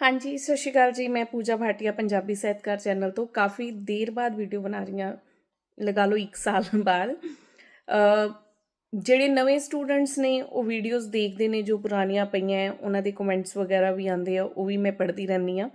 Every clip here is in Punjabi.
ਹਾਂਜੀ ਸਤਿ ਸ਼੍ਰੀ ਅਕਾਲ ਜੀ। ਮੈਂ ਪੂਜਾ ਭਾਟੀਆ ਪੰਜਾਬੀ ਸਾਹਿਤਕਾਰ ਚੈਨਲ ਤੋਂ ਕਾਫੀ ਦੇਰ ਬਾਅਦ ਵੀਡੀਓ ਬਣਾ ਰਹੀ ਹਾਂ। ਲਗਾ ਲਓ 1 ਸਾਲ ਬਾਅਦ। ਜਿਹੜੇ ਨਵੇਂ ਸਟੂਡੈਂਟਸ ਨੇ ਉਹ ਵੀਡੀਓਜ਼ ਦੇਖਦੇ ਨੇ ਜੋ ਪੁਰਾਣੀਆਂ ਪਈਆਂ ਹੈ, ਉਹਨਾਂ ਦੇ ਕਮੈਂਟਸ ਵਗੈਰਾ ਵੀ ਆਉਂਦੇ ਆ ਉਹ ਵੀ ਮੈਂ ਪੜ੍ਹਦੀ ਰਹਿੰਦੀ ਆ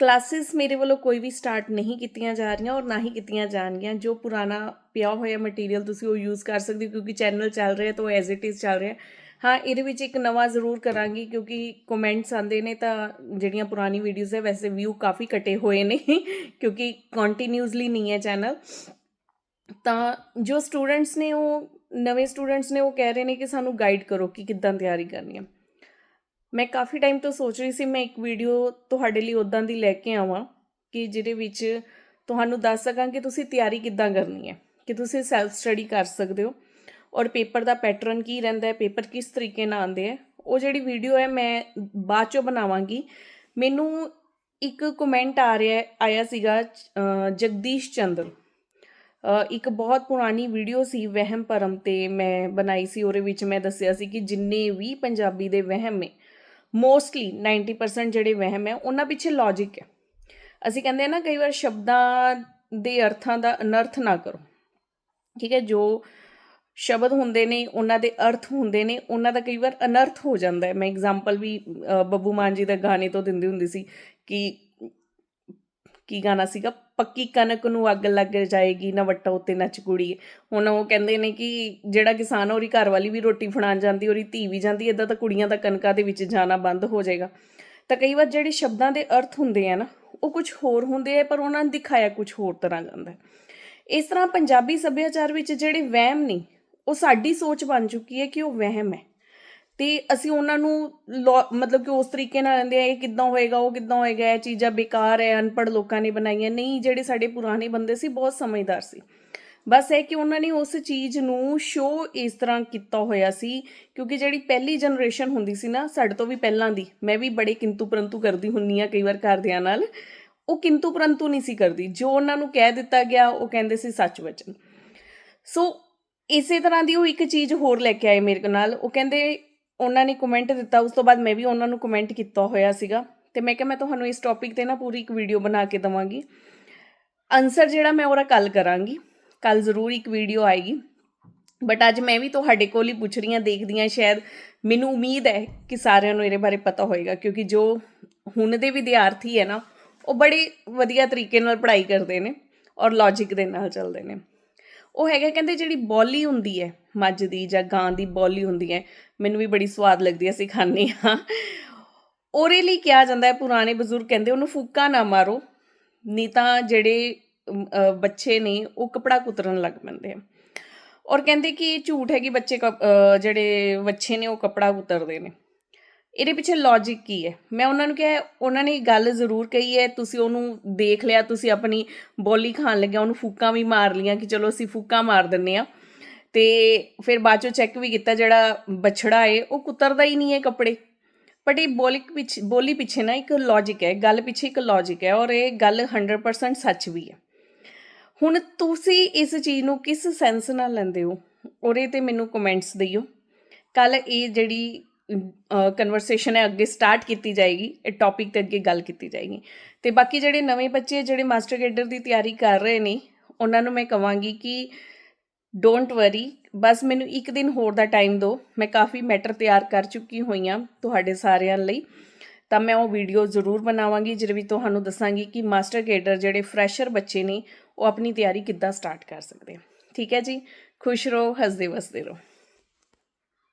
ਕਲਾਸਿਸ ਮੇਰੇ ਵੱਲੋਂ ਕੋਈ ਵੀ ਸਟਾਰਟ ਨਹੀਂ ਕੀਤੀਆਂ ਜਾ ਰਹੀਆਂ ਔਰ ਨਾ ਹੀ ਕੀਤੀਆਂ ਜਾਣਗੀਆਂ। ਜੋ ਪੁਰਾਣਾ ਪਿਆ ਹੋਇਆ ਮਟੀਰੀਅਲ ਤੁਸੀਂ ਉਹ ਯੂਜ਼ ਕਰ ਸਕਦੇ ਹੋ ਕਿਉਂਕਿ ਚੈਨਲ ਚੱਲ ਰਿਹਾ ਤਾਂ ਉਹ ਐਜ਼ ਇਟ ਇਜ਼ ਚੱਲ ਰਿਹਾ। ਹਾਂ, ਇਹਦੇ ਵਿੱਚ ਇੱਕ ਨਵਾਂ ਜ਼ਰੂਰ ਕਰਾਂਗੀ ਕਿਉਂਕਿ ਕਮੈਂਟਸ ਆਉਂਦੇ ਨੇ ਤਾਂ ਜਿਹੜੀਆਂ ਪੁਰਾਣੀ ਵੀਡੀਓਜ਼ ਹੈ, ਵੈਸੇ ਵਿਊ ਕਾਫੀ ਘਟੇ ਹੋਏ ਨੇ, ਕਿਉਂਕਿ ਕੰਟੀਨਿਊਸਲੀ ਨਹੀਂ ਹੈ ਚੈਨਲ ਤਾਂ ਜੋ ਸਟੂਡੈਂਟਸ ਨੇ ਉਹ, ਨਵੇਂ ਸਟੂਡੈਂਟਸ ਨੇ ਉਹ ਕਹਿ ਰਹੇ ਨੇ ਕਿ ਸਾਨੂੰ ਗਾਈਡ ਕਰੋ ਕਿ ਕਿੱਦਾਂ ਤਿਆਰੀ ਕਰਨੀ ਹੈ। ਮੈਂ ਕਾਫੀ ਟਾਈਮ ਤੋਂ ਸੋਚ ਰਹੀ ਸੀ, ਮੈਂ ਇੱਕ ਵੀਡੀਓ ਤੁਹਾਡੇ ਲਈ ਉਦਾਂ ਦੀ ਲੈ ਕੇ ਆਵਾਂ ਕਿ ਜਿਹਦੇ ਵਿੱਚ ਤੁਹਾਨੂੰ ਦੱਸ ਸਕਾਂ ਕਿ ਤੁਸੀਂ ਤਿਆਰੀ ਕਿੱਦਾਂ ਕਰਨੀ ਹੈ, ਕਿ ਤੁਸੀਂ ਸੈਲਫ ਸਟੱਡੀ ਕਰ ਸਕਦੇ ਹੋ। ਔਰ ਪੇਪਰ ਦਾ ਪੈਟਰਨ ਕੀ ਰਹਿੰਦਾ ਹੈ, ਪੇਪਰ ਕਿਸ ਤਰੀਕੇ ਨਾਲ ਆਉਂਦੇ ਹੈ, ਉਹ ਜਿਹੜੀ ਵੀਡੀਓ ਹੈ ਮੈਂ ਬਾਅਦ ਚੋਂ ਬਣਾਵਾਂਗੀ। ਮੈਨੂੰ ਇੱਕ ਕਮੈਂਟ ਆ ਰਿਹਾ ਆਇਆ ਸੀਗਾ ਜਗਦੀਸ਼ ਚੰਦਰ ਇੱਕ ਬਹੁਤ ਪੁਰਾਣੀ ਵੀਡੀਓ ਸੀ, ਵਹਿਮ ਭਰਮ ਤੇ ਮੈਂ ਬਣਾਈ ਸੀ, ਉਹਦੇ ਵਿੱਚ ਮੈਂ ਦੱਸਿਆ ਸੀ ਕਿ ਜਿੰਨੇ ਵੀ ਪੰਜਾਬੀ ਦੇ ਵਹਿਮ ਨੇ ਮੋਸਟਲੀ 90% ਜਿਹੜੇ ਵਹਿਮ ਹੈ, ਉਹਨਾਂ ਪਿੱਛੇ ਲੌਜੀਕ ਹੈ। ਅਸੀਂ ਕਹਿੰਦੇ ਆ ਨਾ, ਕਈ ਵਾਰ ਸ਼ਬਦਾਂ ਦੇ ਅਰਥਾਂ ਦਾ ਅਨਰਥ ਨਾ ਕਰੋ। ਠੀਕ ਹੈ, ਜੋ ਸ਼ਬਦ ਹੁੰਦੇ ਨੇ, ਉਹਨਾਂ ਦੇ ਅਰਥ ਹੁੰਦੇ ਨੇ, ਉਹਨਾਂ ਦਾ ਕਈ ਵਾਰ ਅਨਰਥ ਹੋ ਜਾਂਦਾ ਹੈ। ਮੈਂ ਐਗਜ਼ਾਮਪਲ ਵੀ ਬੱਬੂ ਮਾਨ ਜੀ ਦੇ ਗਾਣੇ ਤੋਂ ਦਿੰਦੀ ਹੁੰਦੀ ਸੀ ਕਿ ਕੀ ਗਾਣਾ ਸੀਗਾ? ਪੱਕੀ ਕਣਕ ਨੂੰ ਅੱਗ ਲੱਗ ਜਾਏਗੀ, ਨਾ ਵੱਟਾ ਉੱਤੇ ਨੱਚ ਕੁੜੀ ਹੁਣ ਉਹ ਕਹਿੰਦੇ ਨੇ ਕਿ ਜਿਹੜਾ ਕਿਸਾਨ ਉਹਦੀ ਘਰ ਵਾਲੀ ਵੀ ਰੋਟੀ ਫੜਾਉਣ ਜਾਂਦੀ, ਉਹਦੀ ਧੀ ਵੀ ਜਾਂਦੀ ਇਦਾਂ ਤਾਂ ਕੁੜੀਆਂ ਦਾ ਕਣਕਾਂ ਦੇ ਵਿੱਚ ਜਾਣਾ ਬੰਦ ਹੋ ਜਾਏਗਾ। ਤਾਂ ਕਈ ਵਾਰ ਜਿਹੜੇ ਸ਼ਬਦਾਂ ਦੇ ਅਰਥ ਹੁੰਦੇ ਆ ਨਾ, ਉਹ ਕੁਝ ਹੋਰ ਹੁੰਦੇ ਆ, ਪਰ ਉਹਨਾਂ ਨੂੰ ਦਿਖਾਇਆ ਕੁਝ ਹੋਰ ਤਰ੍ਹਾਂ ਜਾਂਦਾ ਇਸ ਤਰ੍ਹਾਂ ਪੰਜਾਬੀ ਸੱਭਿਆਚਾਰ ਵਿੱਚ ਜਿਹੜੇ ਵਹਿਮ ਨੇ ਉਹ ਸਾਡੀ ਸੋਚ ਬਣ ਚੁੱਕੀ ਹੈ ਕਿ ਉਹ ਵਹਿਮ ਹੈ। ਤੇ ਅਸੀਂ ਉਹਨਾਂ ਨੂੰ ਲੋ- ਮਤਲਬ ਕਿ ਉਸ ਤਰੀਕੇ ਨਾਲ ਰਹਿੰਦੇ ਆ, ਇਹ ਕਿੱਦਾਂ ਹੋਏਗਾ, ਉਹ ਕਿੱਦਾਂ ਹੋਏਗਾ, ਇਹ ਚੀਜ਼ਾਂ ਬੇਕਾਰ ਹੈ, ਅਨਪੜ੍ਹ ਲੋਕਾਂ ਨੇ ਬਣਾਈਆਂ। ਨਹੀਂ, ਜਿਹੜੇ ਸਾਡੇ ਪੁਰਾਣੇ ਬੰਦੇ ਸੀ, ਬਹੁਤ ਸਮਝਦਾਰ ਸੀ। ਬਸ ਇਹ ਕਿ ਉਹਨਾਂ ਨੇ ਉਸ ਚੀਜ਼ ਨੂੰ ਸ਼ੋ ਇਸ ਤਰ੍ਹਾਂ ਕੀਤਾ ਹੋਇਆ ਸੀ, ਕਿਉਂਕਿ ਜਿਹੜੀ ਪਹਿਲੀ ਜਨਰੇਸ਼ਨ ਹੁੰਦੀ ਸੀ ਨਾ, ਸਾਡੇ ਤੋਂ ਵੀ ਪਹਿਲਾਂ ਦੀ, ਮੈਂ ਵੀ ਬੜੇ ਕਿੰਤੂ ਪਰੰਤੂ ਕਰਦੀ ਹੁੰਨੀ ਆ ਕਈ ਵਾਰ ਘਰਦਿਆਂ ਨਾਲ, ਉਹ ਕਿੰਤੂ ਪਰੰਤੂ ਨਹੀਂ ਸੀ ਕਰਦੀ। ਜੋ ਉਹਨਾਂ ਨੂੰ ਕਹਿ ਦਿੱਤਾ ਗਿਆ, ਉਹ ਕਹਿੰਦੇ ਸੀ ਸੱਚ ਵਚਨ। ਸੋ ਇਸੇ ਤਰ੍ਹਾਂ ਦੀ ਉਹ ਇੱਕ ਚੀਜ਼ ਹੋਰ ਲੈ ਕੇ ਆਏ ਮੇਰੇ ਨਾਲ। ਉਹ ਕਹਿੰਦੇ ਉਹਨਾਂ ਨੇ ਕਮੈਂਟ ਦਿੱਤਾ, ਉਸ ਤੋਂ ਬਾਅਦ ਮੈਂ ਵੀ ਉਹਨਾਂ ਨੂੰ ਕਮੈਂਟ ਕੀਤਾ ਹੋਇਆ ਸੀਗਾ। ਤੇ ਮੈਂ ਕਿਹਾ, ਮੈਂ ਤੁਹਾਨੂੰ ਇਸ ਟੌਪਿਕ ਤੇ ਨਾ ਪੂਰੀ ਇੱਕ ਵੀਡੀਓ ਬਣਾ ਕੇ ਦਵਾਂਗੀ। ਆਨਸਰ ਜਿਹੜਾ ਮੈਂ ਉਹਦਾ ਕੱਲ ਕਰਾਂਗੀ। ਕੱਲ ਜ਼ਰੂਰ ਇੱਕ ਵੀਡੀਓ ਆਏਗੀ। ਬਟ ਅੱਜ ਮੈਂ ਵੀ ਤੁਹਾਡੇ ਕੋਲ ਹੀ ਪੁੱਛ ਰਹੀ ਹਾਂ, ਦੇਖਦੀ ਹਾਂ, ਸ਼ਾਇਦ ਮੈਨੂੰ ਉਮੀਦ ਹੈ ਕਿ ਸਾਰਿਆਂ ਨੂੰ ਇਹਦੇ ਬਾਰੇ ਪਤਾ ਹੋਏਗਾ। ਕਿਉਂਕਿ ਜੋ ਹੁਣ ਦੇ ਵਿਦਿਆਰਥੀ ਹੈ ਨਾ, ਉਹ ਬੜੇ ਵਧੀਆ ਤਰੀਕੇ ਨਾਲ ਪੜ੍ਹਾਈ ਕਰਦੇ ਨੇ ਔਰ ਲੌਜੀਕ ਦੇ ਨਾਲ ਚੱਲਦੇ ਨੇ। ਉਹ ਹੈਗਾ ਕਹਿੰਦੇ ਜਿਹੜੀ ਬੋਲੀ ਹੁੰਦੀ ਹੈ, ਮੱਝ ਦੀ ਜਾਂ ਗਾਂ ਦੀ ਬੋਲੀ ਹੁੰਦੀ ਹੈ, ਮੈਨੂੰ ਵੀ ਬੜੀ ਸਵਾਦ ਲੱਗਦੀ ਹੈ ਅਸੀਂ ਖਾਂਦੇ ਹਾਂ। ਉਹਦੇ ਲਈ ਕਿਹਾ ਜਾਂਦਾ ਹੈ, ਪੁਰਾਣੇ ਬਜ਼ੁਰਗ ਕਹਿੰਦੇ ਉਹਨੂੰ ਫੂਕਾ ਨਾ ਮਾਰੋ, ਨਹੀਂ ਤਾਂ ਜਿਹੜੇ ਬੱਚੇ ਨੇ ਉਹ ਕਪੜਾ ਕੁਤਰਨ ਲੱਗ ਪੈਂਦੇ ਆ। ਔਰ ਕਹਿੰਦੇ ਕਿ ਇਹ ਝੂਠ ਹੈ ਕਿ ਬੱਚੇ ਕਪ- ਜਿਹੜੇ ਬੱਚੇ ਨੇ ਉਹ ਕਪੜਾ ਕੁਤਰਦੇ ਨੇ। ਇਹਦੇ ਪਿੱਛੇ ਲੌਜੀਕ ਕੀ ਹੈ? ਮੈਂ ਉਹਨਾਂ ਨੂੰ ਕਿਹਾ, ਉਹਨਾਂ ਨੇ ਗੱਲ ਜ਼ਰੂਰ ਕਹੀ ਹੈ, ਤੁਸੀਂ ਉਹਨੂੰ ਦੇਖ ਲਿਆ, ਤੁਸੀਂ ਆਪਣੀ ਬੋਲੀ ਖਾਣ ਲੱਗਿਆ, ਉਹਨੂੰ ਫੂਕਾਂ ਵੀ ਮਾਰ ਲੀਆਂ ਕਿ ਚਲੋ ਅਸੀਂ ਫੂਕਾਂ ਮਾਰ ਦਿੰਨੇ ਆ ਤੇ ਫਿਰ ਬਾਅਦ ਚੋਂ ਚੈੱਕ ਵੀ ਕੀਤਾ ਜਿਹੜਾ ਬਛੜਾ ਏ ਉਹ ਕੁਤਰਦਾ ਹੀ ਨਹੀਂ ਹੈ ਕੱਪੜੇ। ਬਟ ਇਹ ਬੋਲਿਕ ਪਿੱਛੇ, ਬੋਲੀ ਪਿੱਛੇ ਨਾ ਇੱਕ ਲੌਜੀਕ ਹੈ, ਗੱਲ ਪਿੱਛੇ ਇੱਕ ਲੌਜੀਕ ਹੈ ਔਰ ਇਹ ਗੱਲ 100% ਸੱਚ ਵੀ ਹੈ। ਹੁਣ ਤੁਸੀਂ ਇਸ ਚੀਜ਼ ਨੂੰ ਕਿਸ ਸੈਂਸ ਨਾਲ ਲੈਂਦੇ ਹੋ? ਉਹਦੇ ਤੇ ਮੈਨੂੰ ਕਮੈਂਟਸ ਦਿਓ। ਕੱਲ ਇਹ ਜਿਹੜੀ ਕਨਵਰਸੇਸ਼ਨ ਹੈ, ਅੱਗੇ ਸਟਾਰਟ ਕੀਤੀ ਜਾਏਗੀ, ਇਹ ਟੌਪਿਕ ਤੇ ਅੱਗੇ ਗੱਲ ਕੀਤੀ ਜਾਏਗੀ। ਤੇ ਬਾਕੀ ਜਿਹੜੇ ਨਵੇਂ ਬੱਚੇ, ਜਿਹੜੇ ਮਾਸਟਰ ਗੇਡਰ ਦੀ ਤਿਆਰੀ ਕਰ ਰਹੇ ਨੇ, ਉਹਨਾਂ ਨੂੰ ਮੈਂ ਕਹਾਂਗੀ ਕਿ ਡੋਂਟ ਵਰੀ ਬਸ ਮੈਨੂੰ ਇੱਕ ਦਿਨ ਹੋਰ ਦਾ ਟਾਈਮ ਦਿਓ। ਮੈਂ ਕਾਫੀ ਮੈਟਰ ਤਿਆਰ ਕਰ ਚੁੱਕੀ ਹੋਈ ਹਾਂ ਤੁਹਾਡੇ ਸਾਰਿਆਂ ਲਈ। ਤਾਂ ਮੈਂ ਉਹ ਵੀਡੀਓ ਜ਼ਰੂਰ ਬਣਾਵਾਂਗੀ, ਜਿਹਦੇ ਵਿੱਚ ਤੁਹਾਨੂੰ ਦੱਸਾਂਗੀ ਕਿ ਮਾਸਟਰ ਗੇਡਰ ਜਿਹੜੇ ਫਰੈਸ਼ਰ ਬੱਚੇ ਨੇ, ਉਹ ਆਪਣੀ ਤਿਆਰੀ ਕਿੱਦਾਂ ਸਟਾਰਟ ਕਰ ਸਕਦੇ ਆ। ਠੀਕ ਹੈ ਜੀ? ਖੁਸ਼ ਰਹੋ ਹੱਸਦੇ ਵਸਦੇ ਰਹੋ।